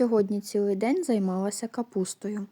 Сьогодні цілий день займалася капустою.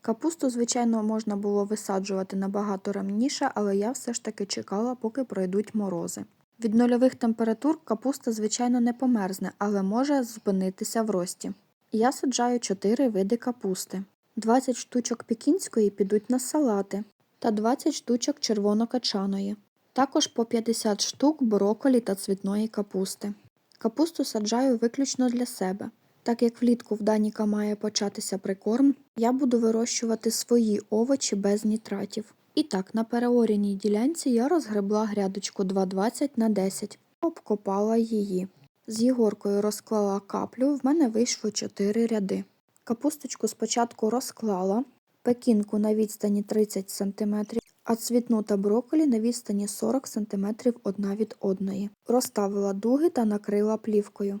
Капусту, звичайно, можна було висаджувати набагато раніше, але я все ж таки чекала, поки пройдуть морози. Від нульових температур капуста, звичайно, не померзне, але може зупинитися в рості. Я саджаю 4 види капусти. 20 штучок пекінської підуть на салати та 20 штучок червонокачаної. Також по 50 штук брокколі та цвітної капусти. Капусту саджаю виключно для себе. Так як влітку в Даніка має початися прикорм, я буду вирощувати свої овочі без нітратів. І так, на переоряній ділянці я розгребла грядочку 2,20 на 10, обкопала її. З Єгоркою розклала каплю, в мене вийшло 4 ряди. Капусточку спочатку розклала, пекінку на відстані 30 см, а цвітну та брокколі на відстані 40 см одна від одної. Розставила дуги та накрила плівкою.